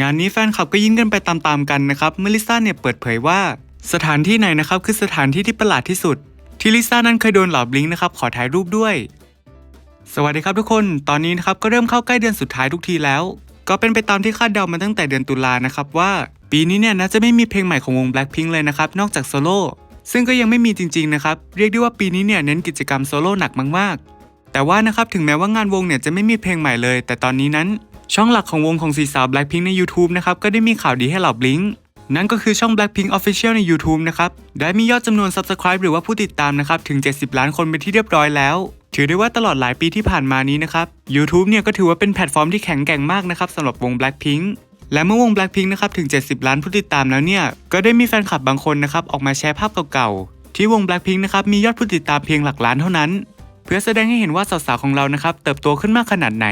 งานนี้แฟนคลับก็ยิ้มกันไปตามๆกันนะครับเมื่อลิซ่าเนี่ยเปิดเผยว่า สถานที่ไหนนะครับคือสถานที่ที่ประหลาดที่สุด ที่ลิซ่านั้นเคยโดนเหล่าบลิงก์นะครับขอถ่ายรูปด้วย สวัสดีครับทุกคน ตอนนี้นะครับก็เริ่มเข้าใกล้เดือนสุดท้ายทุกทีแล้ว ก็เป็นไปตามที่คาดเดามาตั้งแต่เดือนตุลานะครับว่า ปีนี้เนี่ยน่าจะไม่มีเพลงใหม่ของวง Blackpink เลยนะครับนอกจากโซโล่ซึ่งก็ยังไม่มีจริงๆนะครับเรียกได้ว่าปีนี้เนี่ยเน้นกิจกรรมโซโล่หนักมากๆ แต่ว่านะครับถึงแม้ว่างานวงเนี่ยจะไม่มีเพลงใหม่เลย แต่ตอนนี้นั้น ช่องหลักของวงของสีสาว Blackpink ใน YouTube นะครับ ก็ได้มีข่าวดีให้เหล่าบลิงนั่นก็คือช่อง Blackpink Official ใน YouTube นะครับ ได้มียอดจำนวน Subscribe หรือว่าผู้ติดตามนะครับ ถึง 70 ล้านคนเป็นที่เรียบร้อยแล้ว ถือได้ว่าตลอดหลายปีที่ผ่านมานี้นะครับ YouTube เนี่ยก็ถือว่าเป็นแพลตฟอร์มที่แข็งแกร่งมากนะครับสำหรับวง Blackpink และเมื่อวง Blackpink นะครับถึง 70 ล้านผู้ติดตามแล้วเนี่ย ก็ได้มีแฟนคลับบางคนนะครับออกมาแชร์ภาพเก่าๆ ที่วง Blackpink นะครับมียอดผู้ติดตามเพียงหลักล้านเท่านั้น เพื่อแสดงให้เห็นว่าสาวๆของเรานะครับเติบโตขึ้นมากขนาดไหน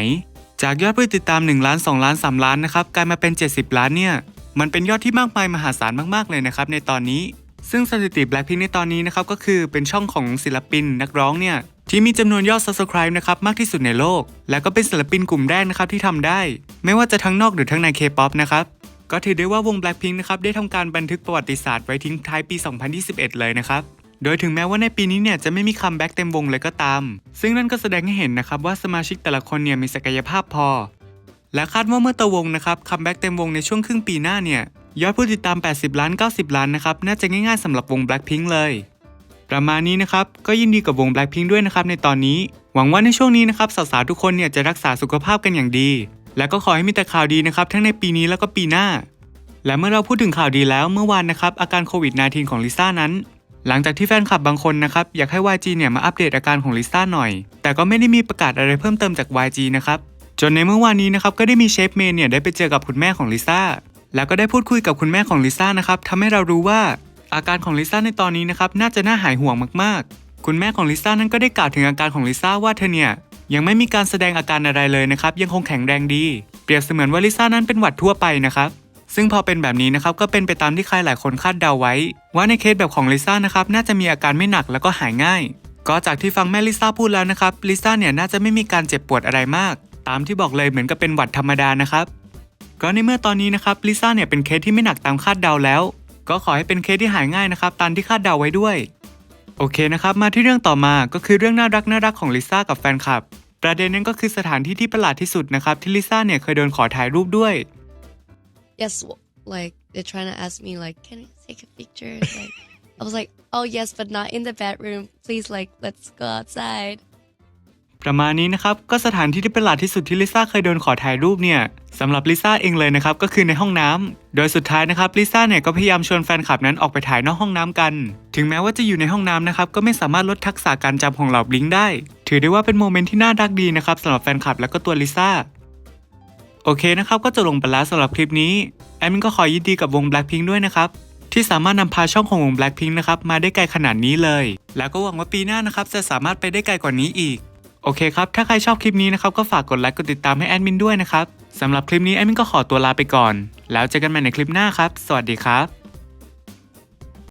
จากยอดผู้ติดตาม1ล้าน2ล้าน3ล้านนะครับกลายมาเป็น 70 ล้านเนี่ยมันเป็นยอดที่มากมายมหาศาลมากๆเลยนะครับในตอนนี้ ซึ่งสถิติ Blackpink ในตอนนี้นะครับก็คือเป็นช่องของศิลปินนักร้องเนี่ยที่มีจำนวนยอด Subscribe นะครับมากที่สุดในโลก และก็เป็นศิลปินกลุ่มแรกนะครับที่ทำได้ ไม่ว่าจะทั้งนอกหรือทั้งใน K-POP นะครับก็ถือได้ว่าวง Blackpink นะครับได้ทำการบันทึกประวัติศาสตร์ไว้ทิ้งท้ายปี 2021 เลยนะครับ โดยถึงแม้ว่าในปีนี้เนี่ยจะไม่มีคัมแบ็กเต็มวงเลยก็ตาม ซึ่งนั่นก็แสดงให้เห็นนะครับว่าสมาชิกแต่ละคนเนี่ยมีศักยภาพพอ และคาดว่าเมื่อตัววงนะครับคัมแบ็กเต็มวงในช่วงครึ่งปีหน้าเนี่ยยอดผู้ติดตาม 80 ล้าน 90 ล้านนะครับน่าจะง่ายๆสำหรับวง Blackpink เลย ประมาณนี้นะครับก็ยินดีกับวง Blackpink ด้วยนะครับในตอนนี้ หวังว่าในช่วงนี้นะครับสาวๆทุกคนเนี่ยจะรักษาสุขภาพกันอย่างดี และก็ขอให้มีแต่ข่าวดีนะครับทั้งในปีนี้แล้วก็ปีหน้า และเมื่อเราพูดถึงข่าวดีแล้วเมื่อวานนะครับอาการโควิด -19 ของลิซ่านั้น หลังจากที่แฟนคลับบางคนนะครับ อยากให้ YG เนี่ยมาอัปเดตอาการของลิซ่าหน่อย แต่ก็ไม่ได้มีประกาศอะไรเพิ่มเติมจาก YG นะครับ จนในเมื่อวานนี้นะครับก็ได้มีเชฟเมย์เนี่ยได้ไปเจอกับคุณแม่ของลิซ่าแล้วก็ได้พูดคุยกับคุณแม่ของลิซ่านะครับทำให้เรารู้ว่าอาการของลิซ่าในตอนนี้นะครับน่าจะน่าหายห่วงมากๆ คุณแม่ของลิซ่านั้นก็ได้กล่าวถึงอาการของลิซ่าว่าเธอเนี่ยยังไม่มีการแสดงอาการอะไรเลยนะครับยังคงแข็งแรงดี เปรียบเสมือนว่าลิซ่านั้นเป็นหวัดทั่วไปนะครับ ซึ่งพอเป็นแบบนี้นะครับก็เป็นไปตามที่ใครหลายคนคาดเดาไว้ ว่าในเคสแบบของลิซ่านะครับน่าจะมีอาการไม่หนักแล้วก็หายง่าย ก็จากที่ฟังแม่ลิซ่าพูดแล้วนะครับลิซ่าเนี่ยน่าจะไม่มีการเจ็บปวดอะไรมาก ตามที่บอกเลยเหมือนกับเป็นหวัดธรรมดานะครับก็ในเมื่อตอนนี้นะครับลิซ่าเนี่ยเป็นเคสที่ไม่หนักตามคาดเดาแล้ว ก็ขอให้เป็นเคสที่หายง่ายนะครับตามที่คาดเดาไว้ด้วยโอเคนะครับมาที่เรื่องต่อมาก็คือเรื่องน่ารักน่ารักของลิซ่ากับแฟนคลับ ประเด็นนั้นก็คือสถานที่ที่ประหลาดที่สุดนะครับที่ลิซ่าเนี่ยเคยโดนขอถ่ายรูปด้วย yes, like they're trying to ask me like, can I take a picture? Like, I was like, oh yes, but not in the bedroom. Please, like, let's go outside. ประมาณนี้นะครับ ก็สถานที่ที่ประหลาดที่สุดที่ลิซ่าเคยโดนขอถ่ายรูปเนี่ยสำหรับลิซ่าเองเลยนะครับ ก็คือในห้องน้ำโดยสุดท้ายนะครับลิซ่าเนี่ยก็พยายามชวนแฟนคลับนั้นออกไปถ่ายนอกห้องน้ำกัน ถึงแม้ว่าจะอยู่ในห้องน้ำนะครับก็ไม่สามารถลดทักษะการจำของเหล่าบลิงได้ ถือได้ว่าเป็นโมเมนต์ที่น่ารักดีนะครับสำหรับแฟนคลับและก็ตัวลิซ่า โอเคนะครับก็จะลงไปแล้วสำหรับคลิปนี้แอดมินก็ขอยินดีกับวง Blackpink ด้วยนะครับที่สามารถนำพาช่องของวง Blackpink นะครับมาได้ไกลขนาดนี้เลย แล้วก็หวังว่าปีหน้านะครับจะสามารถไปได้ไกลกว่านี้อีก โอเคครับ ถ้าใครชอบคลิปนี้นะครับก็ฝากกดไลค์กดติดตามให้แอดมินด้วยนะครับสำหรับคลิปนี้แอดมินก็ขอตัวลาไปก่อน แล้วเจอกันใหม่ในคลิปหน้าครับ สวัสดีครับ